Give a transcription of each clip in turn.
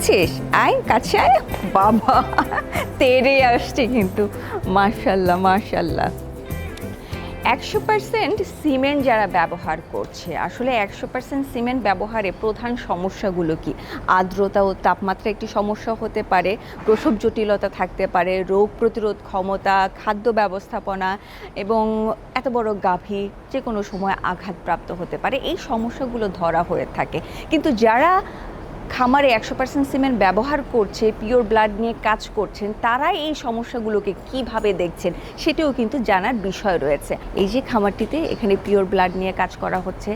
দিতে চাচ্ছিস আয়, কাছে আয়। বাবা, তেরে আসছে কিন্তু। মার্শাল্লাহ মার্শাল্লাহ একশো পার্সেন্ট সিমেন্ট যারা ব্যবহার করছে। আসলে একশো পার্সেন্ট সিমেন্ট ব্যবহারে প্রধান সমস্যাগুলো কি? আর্দ্রতা ও তাপমাত্রা একটি সমস্যা হতে পারে, প্রসব জটিলতা থাকতে পারে, রোগ প্রতিরোধ ক্ষমতা, খাদ্য ব্যবস্থাপনা এবং এত বড় গাভী যে কোনো সময় আঘাতপ্রাপ্ত হতে পারে। এই সমস্যাগুলো ধরা হয়ে থাকে। কিন্তু যারা খামারে একশো পার্সেন্ট সিমেন্ট ব্যবহার করছে পিওর ব্লাড নিয়ে কাজ করছেন তারাই এই সমস্যাগুলোকে কীভাবে দেখছেন সেটিও কিন্তু জানার বিষয় রয়েছে। এই যে খামারটিতে এখানে পিওর ব্লাড নিয়ে কাজ করা হচ্ছে,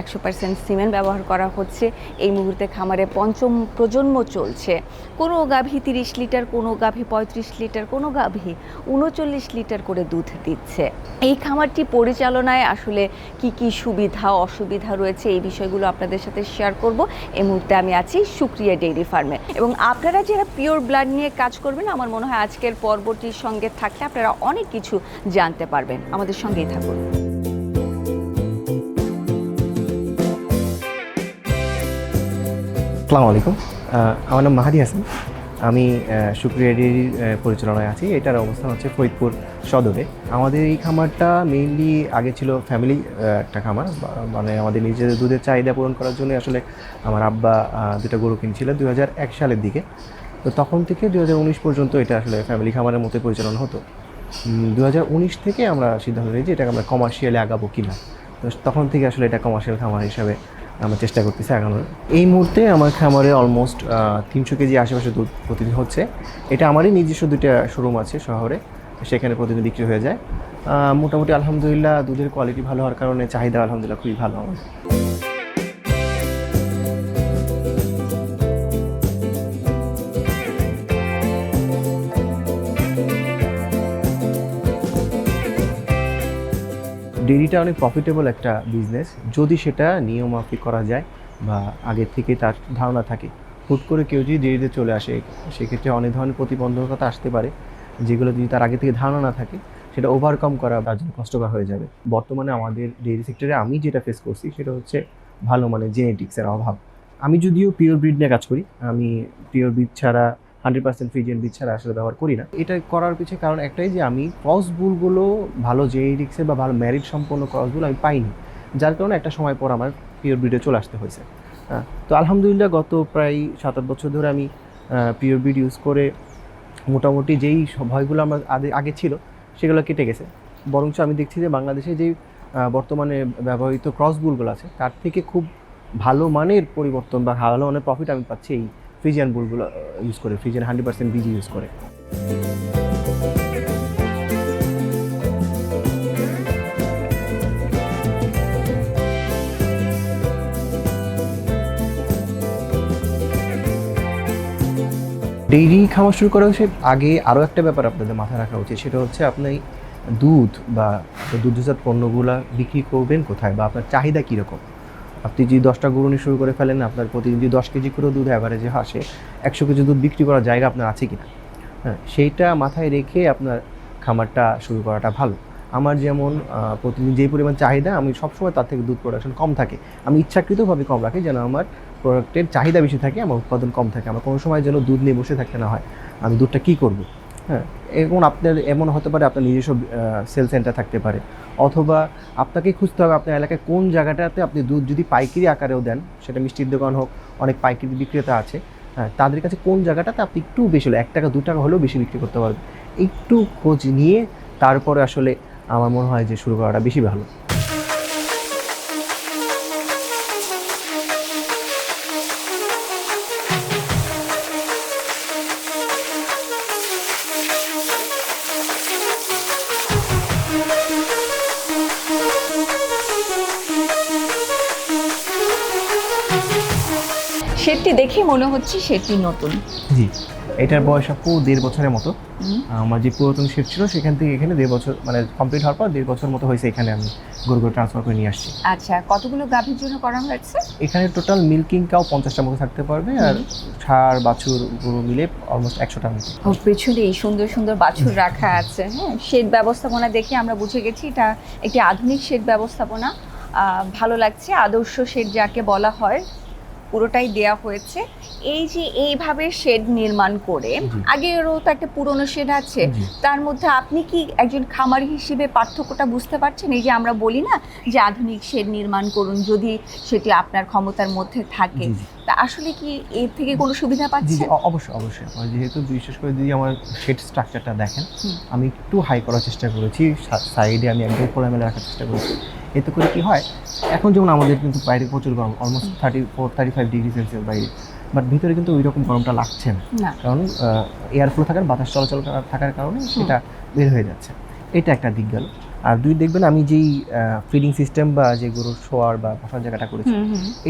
একশো পার্সেন্ট সিমেন্ট ব্যবহার করা হচ্ছে, এই মুহূর্তে খামারে পঞ্চম প্রজন্ম চলছে। কোনো গাভী তিরিশ লিটার, কোনো গাভী পঁয়ত্রিশ লিটার, কোনো গাভী উনচল্লিশ লিটার করে দুধ দিচ্ছে। এই খামারটি পরিচালনায় আসলে কি কি সুবিধা, অসুবিধা রয়েছে এই বিষয়গুলো আপনাদের সাথে শেয়ার করব। এই মুহূর্তে আমি আছি সুক্রিয়া ডেইরি ফার্মে। এবং আপনারা যারা পিওর ব্লাড নিয়ে কাজ করবেন, আমার মনে হয় আজকের পর্বটির সঙ্গে থাকলে আপনারা অনেক কিছু জানতে পারবেন। আমাদের সঙ্গেই থাকুন। আসসালামু আলাইকুম। আমার নাম মাহাদি হাসান। আমি সুক্রিয়া ডেয়ারির পরিচালনায় আছি। এটার অবস্থান হচ্ছে ফরিদপুর সদরে। আমাদের এই খামারটা মেইনলি আগে ছিল ফ্যামিলি একটা খামার। মানে আমাদের নিজেদের দুধের চাহিদা পূরণ করার জন্য আসলে আমার আব্বা দুটো গরু হাজার এক সালের দিকে। তো তখন থেকে দু হাজার উনিশ পর্যন্ত এটা আসলে ফ্যামিলি খামারের মতো পরিচালনা হতো। দু হাজার উনিশ থেকে আমরা সিদ্ধান্ত যে এটাকে আমরা কমার্শিয়ালে আগাবো কিনা। তো তখন থেকে আসলে এটা কমার্শিয়াল খামার হিসাবে আমরা চেষ্টা করতেছি আগানোর। এই মুহূর্তে আমার খামারে অলমোস্ট তিনশো কেজি আশেপাশে দুধ প্রতিদিন হচ্ছে। এটা আমারই নিজস্ব দুইটা শোরুম আছে শহরে, সেখানে প্রতিদিন বিক্রি হয়ে যায়। মোটামুটি আলহামদুলিল্লাহ দুধের কোয়ালিটি ভালো হওয়ার কারণে চাহিদা আলহামদুলিল্লাহ খুবই ভালো আমার। ডেইরিটা অনেক প্রফিটেবল একটা বিজনেস যদি সেটা নিয়মাফিক করা যায় বা আগে থেকে তার ধারণা থাকে। হুট করে কেউ যদি ডেইরিতে চলে আসে, সেক্ষেত্রে অনেক ধরনের প্রতিবন্ধকতা আসতে পারে, যেগুলো যদি তার আগে থেকে ধারণা না থাকে, সেটা ওভারকাম করা তার জন্য কষ্টকর হয়ে যাবে। বর্তমানে আমাদের ডেইরি সেক্টরে আমি যেটা ফেস করছি, সেটা হচ্ছে ভালো মানে জেনেটিক্সের অভাব। আমি যদিও পিওর ব্রিড নিয়ে কাজ করি, আমি পিওর ব্রিড ছাড়া হান্ড্রেড পার্সেন্ট ফ্রিজিয়ান ব্রিড ছাড়া আসলে ব্যবহার করি না। এটা করার পিছনে কারণ একটাই যে আমি ক্রস বুলগুলো ভালো জেনেটিক্সের বা ভালো ম্যারিড সম্পন্ন ক্রসগুলো আমি পাইনি। যার কারণে একটা সময় পর আমার পিওর ব্রিডে চলে আসতে হয়েছে। হ্যাঁ, তো আলহামদুলিল্লাহ গত প্রায় সাত আট বছর ধরে আমি পিওর ব্রিড ইউজ করে মোটামুটি যেই ভয়গুলো আমার আগে আগে ছিল সেগুলো কেটে গেছে। বরঞ্চ আমি দেখছি যে বাংলাদেশে যেই বর্তমানে ব্যবহৃত ক্রস বুলগুলো আছে তার থেকে খুব ভালো মানের পরিবর্তন বা ভালো মানের প্রফিট আমি পাচ্ছি এই ফ্রিজিয়ান বুলগুলো ইউজ করে ফ্রিজিয়ান হান্ড্রেড পার্সেন্ট বিজি ইউজ করে। ডেইরি খাওয়া শুরু করা হচ্ছে আগে আরও একটা ব্যাপার আপনাদের মাথায় রাখা উচিত, সেটা হচ্ছে আপনি দুধ বা দুগ্ধজাত পণ্যগুলা বিক্রি করবেন কোথায় বা আপনার চাহিদা কীরকম? আপনি যদি দশটা গরু নিয়ে শুরু করে ফেলেন, আপনার প্রতিদিন যদি দশ কেজি করে দুধ অ্যাভারেজে আসে একশো কেজি দুধ বিক্রি করার জায়গা আপনার আছে কিনা? হ্যাঁ সেইটা মাথায় রেখে আপনার খামারটা শুরু করাটা ভালো। আমার যেমন প্রতিদিন যেই পরিমাণ চাহিদা, আমি সবসময় তার থেকে দুধ প্রোডাকশন কম থাকে। আমি ইচ্ছাকৃতভাবে কম রাখি যেন আমার প্রোডাক্টের চাহিদা বেশি থাকে, আমার উৎপাদন কম থাকে। আমার কোনো সময় যেন দুধ নিয়ে বসে থাকতে না হয়। আমি দুধটা কী করব? হ্যাঁ এরকম আপনার এমন হতে পারে আপনার নিজস্ব সেল সেন্টার থাকতে পারে। অথবা আপনাকে খুঁজতে হবে আপনার এলাকায় কোন জায়গাটাতে আপনি দুধ যদি পাইকারি আকারেও দেন, সেটা মিষ্টির দোকান হোক, অনেক পাইকারি বিক্রেতা আছে হ্যাঁ তাদের কাছে কোন জায়গাটাতে আপনি একটু বেশি হলো এক টাকা, দু টাকা হলেও বেশি বিক্রি করতে পারবেন। একটু খোঁজ নিয়ে তারপরে আসলে আমার মনে হয় যে শুরু করাটা বেশি ভালো। শেডটি দেখে মনে হচ্ছে শেডটি নতুন। জি এটার বয়স আপু দেড় বছরের মতো। আমার যে পুরাতন শিফট ছিল সেখান থেকে এখানে দেড় বছর মানে কমপ্লিট হওয়ার পর দেড় বছর মতো হয়েছে এখানে আমি গরুগুলো ট্রান্সফার করে নিয়ে আসছি। আচ্ছা কতগুলো গাভীর জন্য করা হয়েছে? এখানে টোটাল মিল্কিং কাউ পঞ্চাশটার মতো থাকতে পারবে আর ছাড় বাছুর গরু মিলে অলমোস্ট একশোটার মতো। পেছনে এই সুন্দর সুন্দর বাছুর রাখা আছে হ্যাঁ? শেড ব্যবস্থাপনা দেখে আমরা বুঝে গেছি এটা একটি আধুনিক শেড ব্যবস্থাপনা। ভালো লাগছে আদর্শ শেড যাকে বলা হয়। পুরোটাই দেয়া হয়েছে। এই যে এইভাবে শেড নির্মাণ করে। আগেরও তো একটা পুরনো শেড আছে। তার মধ্যে আপনি কি একজন খামারি হিসেবে পার্থক্যটা বুঝতে পারছেন? এই যে আমরা বলি না যে আধুনিক শেড নির্মাণ করুন যদি সেটি আপনার ক্ষমতার মধ্যে থাকে। তা আসলে কি এর থেকে কোনো সুবিধা পাচ্ছেন? অবশ্যই অবশ্যই। যেহেতু বিশেষ করে যদি আমার শেড স্ট্রাকচারটা দেখেন আমি একটু হাই করার চেষ্টা করেছি সাইডে আমি একদম খোলামেলা রাখার চেষ্টা করেছি। এতে করে কি হয় এখন যেমন আমাদের কিন্তু বাইরে প্রচুর গরম almost thirty four thirty five degree Celsius বাইরে। বাট ভিতরে কিন্তু ওই রকম গরমটা লাগছে না। কারণ এয়ার ফ্লো থাকার বাতাস চলাচল থাকার কারণে সেটা বের হয়ে যাচ্ছে। এটা একটা দিক গেল। আর দুই দেখবেন আমি যেই ফিডিং সিস্টেম বা যে গরুর শোয়ার বা বসার জায়গাটা করেছি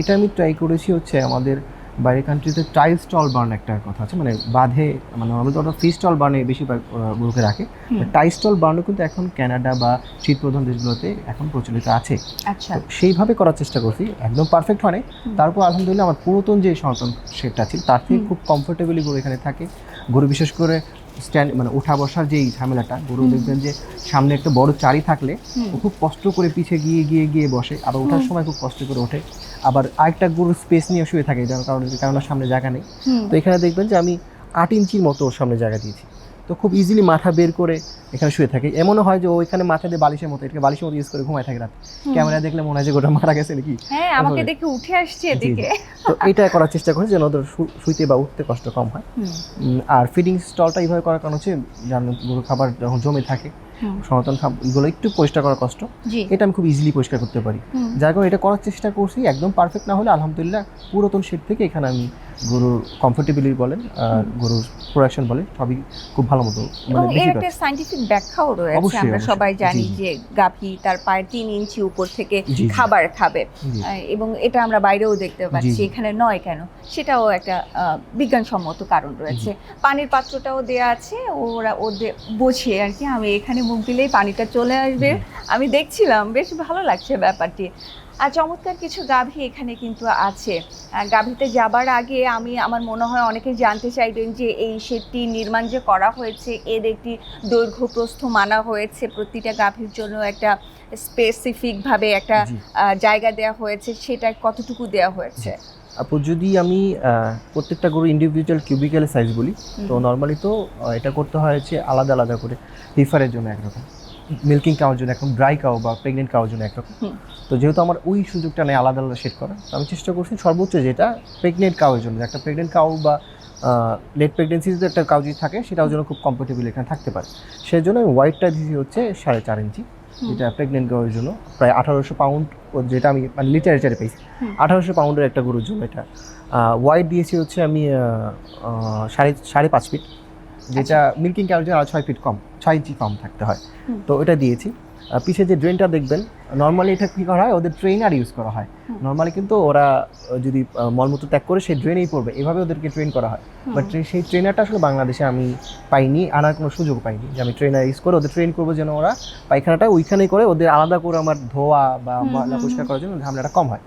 এটা আমি ট্রাই করেছি হচ্ছে আমাদের বাইরের কান্ট্রিতে ট্রাই স্টল বার্ন একটা কথা আছে মানে বাঁধে মানে নর্মালি তো ফ্রি স্টল বার্নে বেশিরভাগ আহ, গরুকে রাখে। টাই স্টল বার্নও কিন্তু এখন কানাডা বা শীত প্রধান দেশগুলোতে এখন প্রচলিত আছে। আচ্ছা। সেইভাবে করার চেষ্টা করছি একদম পারফেক্ট হয় তারপর আলহামদুলিল্লাহ আমার পুরাতন যে সনাতন সেটটা ছিল তার থেকে খুব কমফোর্টেবলি গরু এখানে থাকে। গরু বিশেষ করে স্ট্যান্ড মানে উঠা বসার যেই ঝামেলাটা গরু দেখবেন যে সামনে একটা বড় চারি থাকলে ও খুব কষ্ট করে পিছে গিয়ে গিয়ে গিয়ে বসে। আবার ওঠার সময় খুব কষ্ট করে ওঠে। আবার আরেকটা গরুর স্পেস নিয়ে শুয়ে থাকে যার কারণে ওর সামনে জায়গা নেই। তো এখানে দেখবেন যে আমি আট ইঞ্চির মতো ওর সামনে জায়গা দিয়েছি। তো খুব ইজিলি মাথা বের করে এখানে শুয়ে থাকে। এমনও হয় যে ওইখানে মাথা দিয়ে বালিশের মতো এটাকে বালিশের মতো ইউজ করে ঘুমায় থাকে রাত। ক্যামেরা দেখলে মনে হয় যে গোটা মারা গেছে নাকি? হ্যাঁ আমাকে দেখে উঠে আসছে। এদিকে। তো এটা করার চেষ্টা করেছি যেন ওদের শুইতে বা উঠতে কষ্ট কম হয়। আর ফিডিং স্টলটা এইভাবে করার কারণ হচ্ছে যেন খাবার যখন জমে থাকে সনাতন খাবার এগুলো একটু পরিষ্কার করা কষ্ট। এটা আমি খুব ইজিলি পরিষ্কার করতে পারি। যাই যার কারণে এটা করার চেষ্টা করছি একদম পারফেক্ট না হলে আলহামদুলিল্লাহ পুরাতন শেড থেকে এখানে আমি গরুর কমফোর্টেবিলি বলেন আর গরুর প্রোডাকশন বলেন সবই খুব ভালো মতো মানে এর একটা সাইন্টিফিক ব্যাখ্যাও রয়েছে আমরা সবাই জানি। যে গাভী তার পায়ের তিন ইঞ্চি উপর থেকে। খাবার খাবে। এবং এটা আমরা বাইরেও দেখতে পাচ্ছি এখানে নয় কেন? সেটাও একটা বিজ্ঞানসম্মত কারণ রয়েছে। পানির পাত্রটাও দেয়া আছে ওরা ওদের বোঝে আর কি আমি এখানে মুখ দিলেই পানিটা চলে আসবে। আমি দেখছিলাম বেশ ভালো লাগছে ব্যাপারটি। আর চমৎকার কিছু গাভী এখানে কিন্তু আছে। গাভীতে যাবার আগে আমি আমার মনে হয় অনেকে জানতে চাইবেন যে এই শেডটি নির্মাণ যে করা হয়েছে এর একটি দৈর্ঘ্য প্রস্থ মানা হয়েছে। প্রতিটা গাভীর জন্য একটা স্পেসিফিকভাবে একটা জায়গা দেওয়া হয়েছে সেটা কতটুকু দেওয়া হয়েছে? আপু যদি আমি প্রত্যেকটা গরু ইন্ডিভিজুয়াল কিউবিক্যাল সাইজ বলি তো নর্মালি তো এটা করতে হয় হচ্ছে আলাদা আলাদা করে হিফারের জন্য একরকম। মিল্কিং কাউর জন্য একরকম ড্রাই কাউ বা প্রেগনেন্ট কাউর জন্য একরকম। তো যেহেতু আমার ওই সুযোগটা নেই আলাদা আলাদা সেট করা তো আমি চেষ্টা করছি সর্বোচ্চ যেটা প্রেগনেন্ট কাউয়ের জন্য একটা প্রেগনেন্ট কাউ বা লেট প্রেগনেন্সিতে একটা কাউ যদি থাকে সেটাও যেন খুব কমফোর্টেবল এখানে থাকতে পারে। সেই জন্য আমি হোয়াইটটা দিয়েছি হচ্ছে সাড়ে চার ইঞ্চি। যেটা প্রেগনেন্ট গাউয়ের জন্য প্রায় আঠারোশো পাউন্ড যেটা আমি মানে লিটারেচারে পেয়েছি। আঠারোশো পাউন্ডের একটা গরুর জন্য এটা। হোয়াইট দিয়েছি হচ্ছে আমি সাড়ে সাড়ে পাঁচ ফিট যেটা মিল্কিং জন্য আর ছয় ফিট কম ছয় ইঞ্চি কম থাকতে হয়। তো এটা দিয়েছি। পিছে যে ড্রেনটা দেখবেন নর্মালি এটা কী করা হয়? ওদের ট্রেনার ইউজ করা হয়। নর্মালি কিন্তু ওরা যদি মলমূত্র ত্যাগ করে সেই ড্রেনেই পড়বে। এভাবে ওদেরকে ট্রেন করা হয়। বাট সেই ট্রেনারটা আসলে বাংলাদেশে আমি পাইনি আনার কোনো সুযোগ পাইনি যে আমি ট্রেনার ইউজ করে ওদের ট্রেন করব যেন ওরা পায়খানাটা ওইখানেই করে ওদের আলাদা করে আমার ধোয়া বা ময়লা পরিষ্কার করার জন্য ঝামেলাটা কম হয়।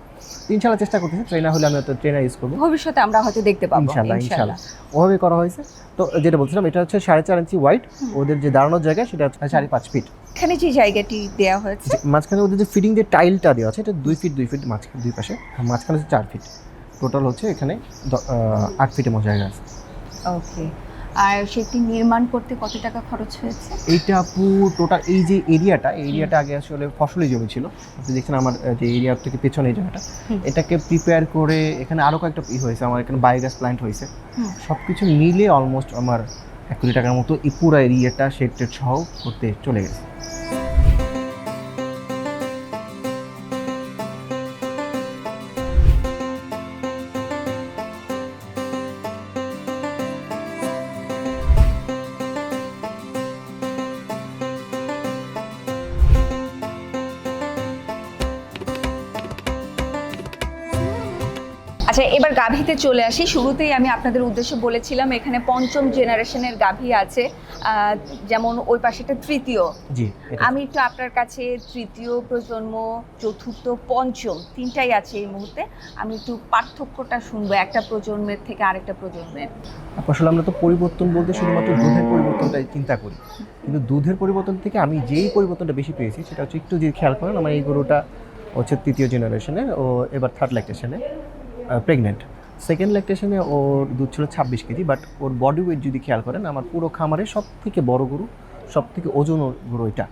ইনশাল্লাহ চেষ্টা করতেছি ট্রেনার হলে আমি হয়তো ট্রেনার ইউজ করব। ভবিষ্যতে আমরা হয়তো দেখতে পাবো ইনশাল্লাহ ইনশাল্লাহ। ওভাবে করা হয়েছে। তো যেটা বলছিলাম এটা হচ্ছে সাড়ে চার ইঞ্চি হোয়াইট ওদের যে দাঁড়ানোর জায়গা সেটা হচ্ছে সাড়ে পাঁচ ফিট এখানে যে জায়গাটি দেওয়া হয়েছে। মাঝখানে ওদের যে ফিটিং যে টাইলটা দেওয়া আছে এটা দুই ফিট দুই ফিট মাঝখানে দুই পাশে। মাঝখানে হচ্ছে চার ফিট টোটাল হচ্ছে এখানে আট ফিটের মতো জায়গা আছে। ওকে আর সেটি নির্মাণ করতে কত টাকা খরচ হয়েছে? এইটা আপু টোটাল এই যে এরিয়াটা এরিয়াটা আগে আসলে ফসলি জমি ছিল। আপনি দেখছেন আমার যে এরিয়ার থেকে পেছনে এই জায়গাটা। এটাকে প্রিপেয়ার করে এখানে আরও কয়েকটা ই হয়েছে আমার এখানে বায়োগ্যাস প্ল্যান্ট হয়েছে। সব কিছু মিলে অলমোস্ট আমার এক কোটি টাকার মতো এই পুরো এরিয়াটা শেড সহ করতে চলে গেছে। আচ্ছা এবার গাভীতে চলে আসি। শুরুতেই আমি আপনাদের উদ্দেশ্যে বলেছিলাম এখানে পঞ্চম জেনারেশনের গাভী আছে। যেমন ওই পাশেটা তৃতীয়। জি আমি একটু আপনার কাছে তৃতীয় প্রজন্ম চতুর্থ পঞ্চম তিনটাই আছে এই মুহূর্তে। আমি একটু পার্থক্যটা শুনব একটা প্রজন্মের থেকে আরেকটা প্রজন্মের। আসলে আমরা তো পরিবর্তন বলতে শুধুমাত্র দুধের পরিবর্তনটাই চিন্তা করি। কিন্তু দুধের পরিবর্তন থেকে আমি যেই পরিবর্তনটা বেশি পেয়েছি সেটা হচ্ছে একটু যদি খেয়াল করেন আমার এই গরুটা হচ্ছে তৃতীয় জেনারেশনের ও এবার থার্ড ল্যাকটেশনে প্রেগনেন্ট সেকেন্ড ল্যাকটেশনে ওর দুধ ছিল ছাব্বিশ কেজি বাট ওর বডি ওয়েট যদি খেয়াল করেন আমার পুরো খামারে সব থেকে বড় গরু সব থেকে ওজন গরু এটা।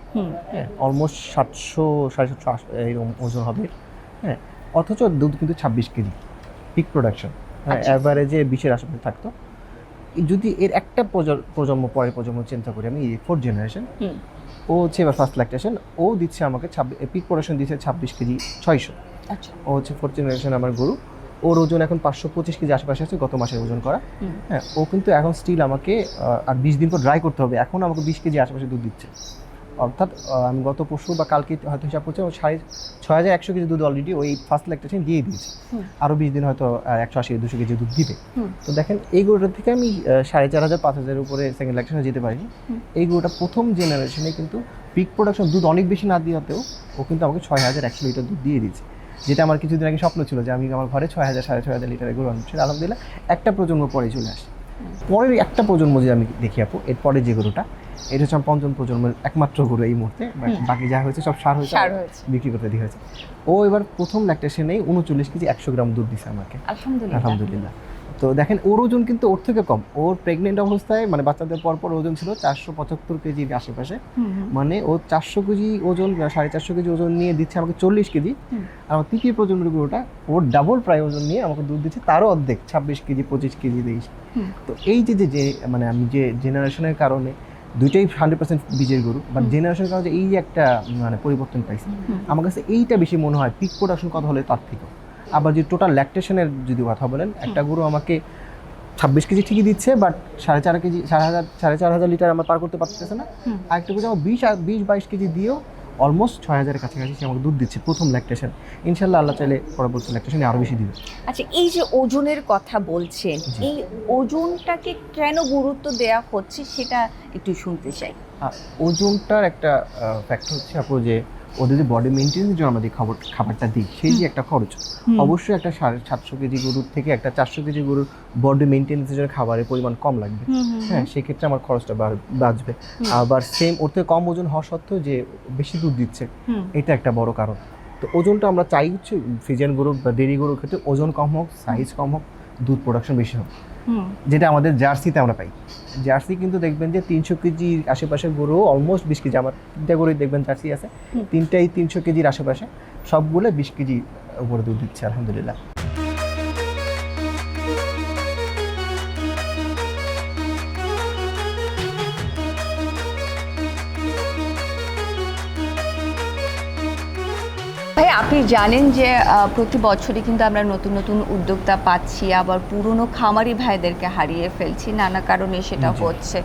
হ্যাঁ অলমোস্ট সাতশো সাড়ে সাতশো এরকম ওজন হবে। হ্যাঁ অথচ দুধ কিন্তু ছাব্বিশ কেজি পিক প্রোডাকশন হ্যাঁ আচ্ছা। অ্যাভারেজে বিশের আশেপাশে থাকতো। যদি এর একটা প্রজ- প্রজন্ম পরে প্রজন্ম চিন্তা করি আমি ফোর্থ জেনারেশন ও হচ্ছে এবার ফার্স্ট ল্যাকটেশন ও দিচ্ছে আমাকে ছাব্বিশ পিক প্রোডাকশন দিচ্ছে ছাব্বিশ কেজি ছয়শো। আচ্ছা। ও হচ্ছে ফোর্থ জেনারেশন আমার গরু। ওর ওজন এখন পাঁচশো পঁচিশ কেজি আশেপাশে আছে গত মাসে ওজন করা। হ্যাঁ ও কিন্তু এখন স্টিল আমাকে আর বিশ দিন পর ড্রাই করতে হবে। এখন আমাকে বিশ কেজি আশেপাশে দুধ দিচ্ছে। অর্থাৎ আমি গত পরশু বা কালকে হয়তো হিসাব করছি ও সাড়ে ছয় হাজার একশো কেজি দুধ অলরেডি ওই ফার্স্ট ল্যাকটেশন দিয়ে দিয়েছে। আরও বিশ দিন হয়তো একশো আশি দুশো কেজি দুধ দিবে। তো দেখেন এই গরুটার থেকে আমি সাড়ে চার হাজার পাঁচ হাজারের উপরে সেকেন্ড ল্যাকটেশনে যেতে পারিনি। এই গরুটা প্রথম জেনারেশনে কিন্তু পিক প্রোডাকশন দুধ অনেক বেশি না দিয়েতেও ও কিন্তু আমাকে ছয় হাজার একশো লিটার দুধ দিয়ে দিয়েছে। যেটা আমার কিছুদিন আগে স্বপ্ন ছিল যে আমি আমার ঘরে ছয় হাজার সাড়ে ছয় হাজার লিটারের গরু আনছি। আলহামদুলিল্লাহ একটা প্রজন্ম পরে চলে আসে। পরের একটা প্রজন্ম যে আমি দেখি আপু এরপরে যে গরুটা এটা হচ্ছে আমার পঞ্চম প্রজন্মের একমাত্র গরু এই মুহূর্তে। বাকি যা হয়েছে সব সার হয়েছে। সার হয়েছে। বিক্রি করতে দিয়ে হয়েছে। ও এবার প্রথম ল্যাকটেশনেই উনচল্লিশ কেজি একশো গ্রাম দুধ দিছে আমাকে। আলহামদুলিল্লাহ। আলহামদুলিল্লাহ। তো দেখেন ওর ওজন কিন্তু ওর থেকে কম। ওর প্রেগনেন্ট অবস্থায় মানে বাচ্চাদের পর পর ওজন ছিল চারশো পঁচাত্তর কেজির আশেপাশে। মানে ও চারশো কেজি ওজন সাড়ে চারশো কেজি ওজন নিয়ে দিচ্ছে আমাকে চল্লিশ কেজি। আর আমার তৃতীয় প্রজন্মের গরুটা ওর ডাবল প্রায় ওজন নিয়ে আমাকে দুধ দিচ্ছে তারও অর্ধেক ছাব্বিশ কেজি পঁচিশ কেজি দিয়েছে তো এই যে যে মানে আমি যে জেনারেশনের কারণে দুইটাই হান্ড্রেড পার্সেন্ট বীজের গরু বাট হুম। জেনারেশনের কারণে এই যে একটা মানে পরিবর্তন পাইছে। আমার কাছে এইটা বেশি মনে হয় পিক প্রোডাকশন কথা হলে তার থেকে আবার যদি টোটাল ল্যাকটেশনের যদি কথা বলেন একটা গরু আমাকে ছাব্বিশ কেজি ঠিকই দিচ্ছে বাট সাড়ে চার কেজি সাড়ে হাজার সাড়ে চার হাজার লিটার আমার পার করতে পারতেছে না। আর একটা গরু আমার বিশ আর- বিশ বাইশ কেজি দিয়েও অলমোস্ট ছয় হাজারের কাছাকাছি সে আমাকে দুধ দিচ্ছে প্রথম ল্যাকটেশন ইনশাল্লাহ আল্লাহ চাইলে পরবর্তী ল্যাকটেশনে আরও বেশি দিবে। আচ্ছা এই যে ওজনের কথা বলছেন এই ওজনটাকে কেন গুরুত্ব দেওয়া হচ্ছে সেটা একটু শুনতে চাই। ওজনটার একটা ফ্যাক্টর হচ্ছে আপু যে ওদের বডি মেনটেন্সের জন্য আমাদের খাবার খাবারটা দিই সেই যে একটা খরচ। অবশ্যই একটা সাড়ে সাতশো কেজি গরুর থেকে একটা চারশো কেজি গরুর বডি মেনটেন্সের জন্য খাবারের পরিমাণ কম লাগবে। হ্যাঁ সেক্ষেত্রে আমার খরচটা বাঁচবে। আবার সেম ওর থেকে কম ওজন হওয়া সত্ত্বেও যে বেশি দুধ দিচ্ছে এটা একটা বড় কারণ। তো ওজনটা আমরা চাই হচ্ছে ফ্রিজিয়ান গরু বা ডেরি গরুর ক্ষেত্রে ওজন কম হোক সাইজ কম হোক দুধ প্রোডাকশন বেশি হোক। যেটা আমাদের জার্সিতে আমরা পাই। জার্সি কিন্তু দেখবেন যে তিনশো কেজির আশেপাশে গরু অলমোস্ট বিশ কেজি আমার তিনটা গরুই দেখবেন জার্সি আছে। তিনটাই তিনশো কেজির আশেপাশে সবগুলো বিশ কেজি উপরে দুধ দিচ্ছে আলহামদুলিল্লাহ। আপনি জানেন যে প্রতি বছরই কিন্তু আমরা নতুন নতুন উদ্যোক্তা পাচ্ছি আবার পুরনো খামারি ভাইদেরকে হারিয়ে ফেলছি নানা কারণে সেটা হচ্ছে।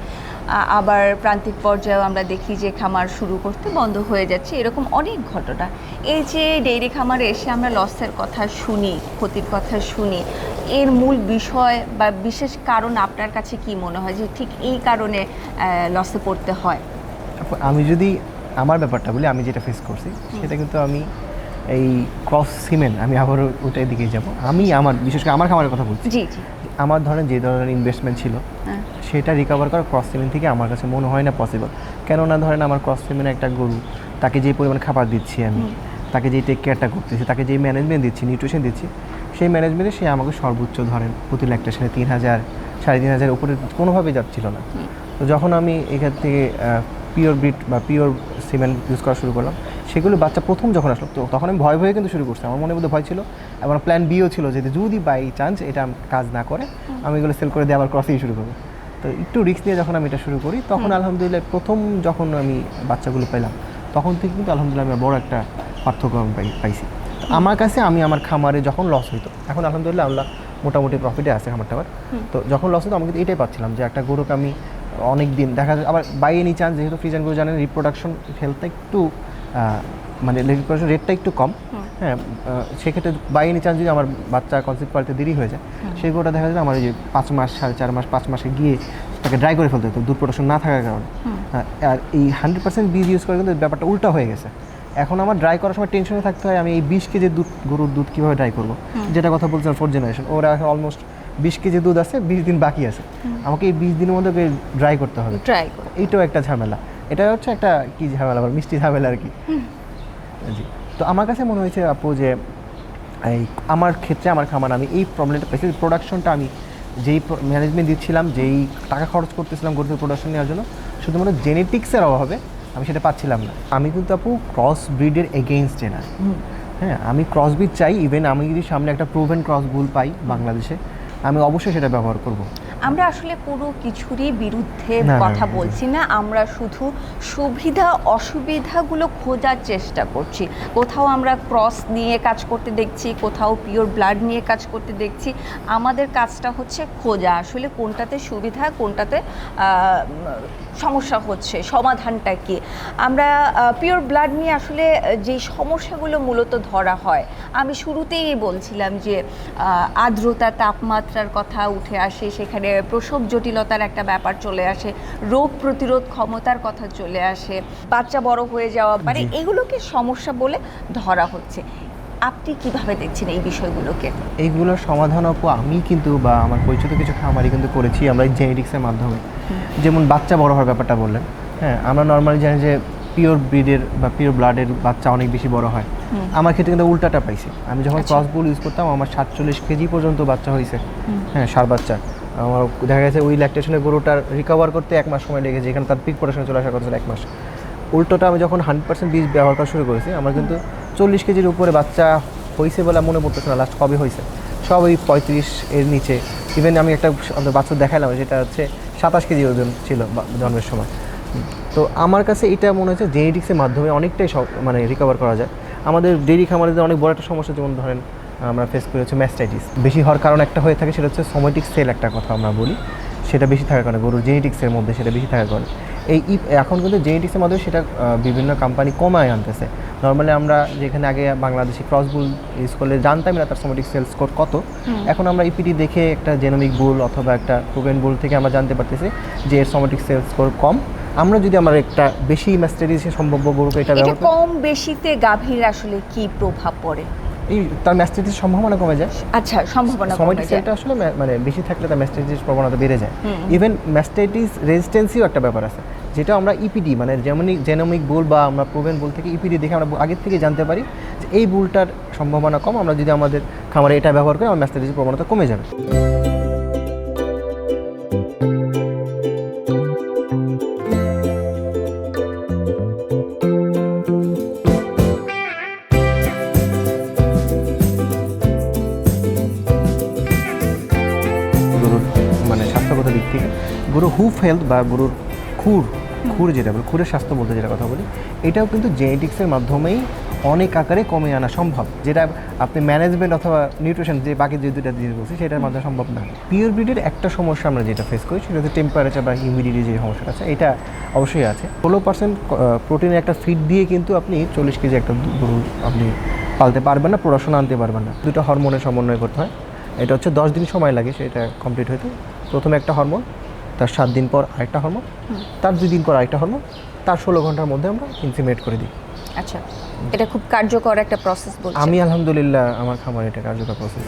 আবার প্রান্তিক পর্যায়েও আমরা দেখি যে খামার শুরু করতে বন্ধ হয়ে যাচ্ছে এরকম অনেক ঘটনা। এই যে ডেইরি খামারে এসে আমরা লসের কথা শুনি ক্ষতির কথা শুনি এর মূল বিষয় বা বিশেষ কারণ আপনার কাছে কি মনে হয়? যে ঠিক এই কারণে লসে পড়তে হয়? আমি যদি আমার ব্যাপারটা বলি আমি যেটা ফেস করছি সেটা কিন্তু আমি এই ক্রস সিমেন্ট আমি আবারও ওটাই দিকে যাব। আমি আমার বিশেষ করে আমার খামারের কথা বলছি। জি জি। আমার ধরেন যে ধরনের ইনভেস্টমেন্ট ছিল হ্যাঁ। সেটা রিকভার করা ক্রস সিমেন্ট থেকে আমার কাছে মনে হয় না পসিবল কেননা ধরেন আমার ক্রস সিমেন্ট একটা গরু তাকে যে পরিমাণ খাবার দিচ্ছি আমি তাকে যেই টেক কেয়ারটা করতেছি তাকে যেই ম্যানেজমেন্ট দিচ্ছি নিউট্রিশন দিচ্ছি সেই ম্যানেজমেন্টে সে আমাকে সর্বোচ্চ ধরেন প্রতি ল্যাকটেশনে তিন হাজার সাড়ে তিন হাজার উপরে কোনোভাবেই যাচ্ছিল না। তো যখন আমি এখান থেকে পিওর ব্রিড বা পিওর সিমেন্ট ইউজ করা শুরু করলাম সেগুলো বাচ্চা প্রথম যখন আসলো তো তখন আমি ভয় ভয়ে কিন্তু শুরু করছি। আমার মনের মধ্যে ভয় ছিল। আমার প্ল্যান বিও ছিল যে যদি বাই চান্স এটা কাজ না করে আমি এগুলো সেল করে দিয়ে আবার ক্রসিং শুরু করব। তো একটু রিস্ক নিয়ে যখন আমি এটা শুরু করি তখন আলহামদুলিল্লাহ প্রথম যখন আমি বাচ্চাগুলো পেলাম তখন থেকে কিন্তু আলহামদুলিল্লাহ আমি বড় একটা পার্থক্য আমি পাই পাইছি। তো আমার কাছে আমি আমার খামারে যখন লস হইতো এখন আলহামদুলিল্লাহ আল্লাহ মোটামুটি প্রফিটে আছে খামারটা আমার তো যখন লস হতো আমি কিন্তু এটাই পাচ্ছিলাম যে একটা গরুকে আমি অনেক দিন দেখা যায় আবার বাই এনি চান্স যেহেতু ফ্রিজান গরু জানেন রিপ্রোডাকশন হেলথটা একটু মানে রিপ্রোডাকশন রেটটা একটু কম। হ্যাঁ সেক্ষেত্রে বাই এনি চান্স যদি আমার বাচ্চা কনসেপ্ট করতে দেরি হয়ে যায় সেই গরুটা দেখা যায় আমার ওই যে পাঁচ মাস সাড়ে চার মাস পাঁচ মাসে গিয়ে তাকে ড্রাই করে ফেলতে হতো দুধ প্রোডাকশন না থাকার কারণে। হ্যাঁ, আর এই হান্ড্রেড পার্সেন্ট বীজ ইউজ করে কিন্তু ব্যাপারটা উল্টা হয়ে গেছে। এখন আমার ড্রাই করার সময় টেনশনে থাকতে হয় আমি এই বিশ কেজি দুধ গরুর দুধ কীভাবে ড্রাই করব? যেটা কথা বলছেন ফোর্থ জেনারেশন ওরা এখন অলমোস্ট বিশ কেজি দুধ আছে বিশ দিন বাকি আছে। আমাকে এই বিশ দিনের মধ্যে ড্রাই করতে হবে। ট্রাই এইটাও একটা ঝামেলা। এটা হচ্ছে একটা কি ঝামেলা মিষ্টি ঝামেলা আর কি। জি। তো আমার কাছে মনে হয়েছে আপু যে, এই আমার ক্ষেত্রে, আমার খামার, আমি এই প্রবলেমটা পেয়েছি প্রোডাকশনটা আমি যেই ম্যানেজমেন্ট দিচ্ছিলাম, যেই টাকা খরচ করতেছিলাম গরুদের প্রোডাকশন নেওয়ার জন্য, শুধুমাত্র জেনেটিক্সের অভাবে আমি সেটা পাচ্ছিলাম না। আমি কিন্তু আপু ক্রস ব্রিডের এগেইনস্টে না। হ্যাঁ আমি ক্রস ব্রিড চাই ইভেন আমি যদি সামনে একটা প্রুভেন ক্রস বুল পাই বাংলাদেশে, আমি অবশ্যই সেটা ব্যবহার করব। আমরা আসলে কোনো কিছুরই বিরুদ্ধে কথা। বলছি না আমরা শুধু সুবিধা অসুবিধাগুলো খোঁজার চেষ্টা করছি কোথাও আমরা ক্রস নিয়ে কাজ করতে দেখছি কোথাও পিওর ব্লাড নিয়ে কাজ করতে দেখছি আমাদের কাজটা হচ্ছে খোঁজা আসলে কোনটাতে সুবিধা কোনটাতে সমস্যা হচ্ছে সমাধানটা কি? আমরা পিওর ব্লাড নিয়ে আসলে যে সমস্যাগুলো মূলত ধরা হয় আমি শুরুতেই বলছিলাম যে আর্দ্রতা তাপমাত্রার কথা উঠে আসে সেখানে প্রসব জটিলতার একটা ব্যাপার চলে আসে রোগ প্রতিরোধ ক্ষমতার কথা চলে আসে বাচ্চা বড় হয়ে যাওয়া মানে এগুলোকে সমস্যা বলে ধরা হচ্ছে। আপনি কীভাবে দেখছেন এই বিষয়গুলোকে? এইগুলোর সমাধান আপু আমি কিন্তু বা আমার পরিচিত কিছু খামারি কিন্তু করেছি আমরা জেনেটিক্সের মাধ্যমে। যেমন বাচ্চা বড় হওয়ার ব্যাপারটা বললেন হ্যাঁ আমরা নর্মালি জানি যে পিওর ব্রিডের বা পিওর ব্লাডের বাচ্চা অনেক বেশি বড় হয়। আমার ক্ষেত্রে কিন্তু উল্টাটা পাইছি। আমি যখন। ক্রস বুল ইউজ করতাম আমার সাতচল্লিশ কেজি পর্যন্ত বাচ্চা হয়েছে হ্যাঁ সার বাচ্চা। আমার দেখা গেছে ওই ল্যাকটেশনের গরুটার রিকভার করতে এক মাস সময় লেগেছে এখানে তার পিক প্রোডাকশনে চলে আসার কথা এক মাস। উল্টোটা আমি যখন হান্ড্রেড পার্সেন্ট বীজ ব্যবহার করা শুরু করেছি আমার কিন্তু চল্লিশ কেজির উপরে বাচ্চা হয়েছে বলে মনে পড়তেছে না লাস্ট কবে হয়েছে সব ওই পঁয়ত্রিশ এর নিচে। ইভেন আমি একটা বাচ্চা দেখালাম যেটা হচ্ছে সাতাশ কেজি ওজন ছিল জন্মের সময়। তো আমার কাছে এটা মনে হচ্ছে জেনেটিক্সের মাধ্যমে অনেকটাই সব মানে রিকভার করা যায়। আমাদের ডেরি খামারিদের অনেক বড় একটা সমস্যা, যেমন ধরেন আমরা ফেস করি হচ্ছে ম্যাস্টাইটিস বেশি হওয়ার কারণ একটা হয়ে থাকে, সেটা হচ্ছে সোমেটিক সেল একটা কথা আমরা বলি। সেটা বেশি থাকার কারণে গরুর জেনেটিক্সের মধ্যে সেটা বেশি থাকার কারণে। এই এখন কিন্তু জেনেটিক্সের মাধ্যমে সেটা বিভিন্ন কোম্পানি কমায় আনতেছে। নর্মালি আমরা যেখানে আগে বাংলাদেশি ক্রস বুল ইউজ করলে জানতাম না তার সোমেটিক সেল স্কোর কত। এখন আমরা ইপিটি দেখে একটা জেনোমিক বুল অথবা একটা প্রুভেন বুল থেকে আমরা জানতে পারতেছি যে এর সোমেটিক সেল স্কোর কম। আমরা যদি আমার একটা বেশি ম্যাস্টাইটিসের সম্ভাব্য গরুকে এটা এটা ব্যবহার কম বেশিতে গাভীর আসলে কি প্রভাব পড়ে? এই তার ম্যাস্টাইটিসের সম্ভাবনা কমে যায়। আচ্ছা সম্ভাবনা সোমাটিক সেলটা আসলে মানে বেশি থাকলে তার ম্যাস্টাইটিস প্রবণতা বেড়ে যায়। ইভেন ম্যাস্টাইটিস রেজিস্টেন্সিও একটা ব্যাপার আছে। যেটা আমরা ইপিডি মানে যেমনই জেনোমিক বুল বা আমরা প্রোভেন বুল থেকে ইপিডি দেখে আমরা আগের থেকে জানতে পারি যে এই বুলটার সম্ভাবনা কম। আমরা যদি আমাদের খামারে এটা ব্যবহার করি আমার ম্যাস্টাইটিসের প্রবণতা কমে যাবে। হেলথ বা গরুর খুর খুর যেটা বলি, খুরের স্বাস্থ্য বলতে যেটা কথা বলি, এটাও কিন্তু জেনেটিক্সের মাধ্যমেই অনেক আকারে কমে আনা সম্ভব। যেটা আপনি ম্যানেজমেন্ট অথবা নিউট্রিশন যে বাকি যে দুটা জিনিস বলছি, সেটার মাধ্যমে সম্ভব না। পিওর ব্রিডের একটা সমস্যা আমরা যেটা ফেস করি, সেটা হচ্ছে টেম্পারেচার বা হিউমিডিটি যে সমস্যাটা আছে, এটা অবশ্যই আছে। ষোলো পার্সেন্ট প্রোটিনের একটা ফিড দিয়ে কিন্তু আপনি চল্লিশ কেজি একটা গরু আপনি পালতে পারবেন না, প্রোডাকশন আনতে পারবেন না। দুটো হরমোনের সমন্বয় করতে হয়। এটা হচ্ছে দশ দিন সময় লাগে সেটা কমপ্লিট হতে। প্রথমে একটা হরমোন তার সাত দিন পর আরেকটা হরমোন তার দুই দিন পর আরেকটা হরমোন তার ষোলো ঘণ্টার মধ্যে আমরা ইনসিমেট করে দিই। আচ্ছা এটা খুব কার্যকর একটা প্রসেস আমি আলহামদুলিল্লাহ আমার খামার এটা কার্যকর প্রসেস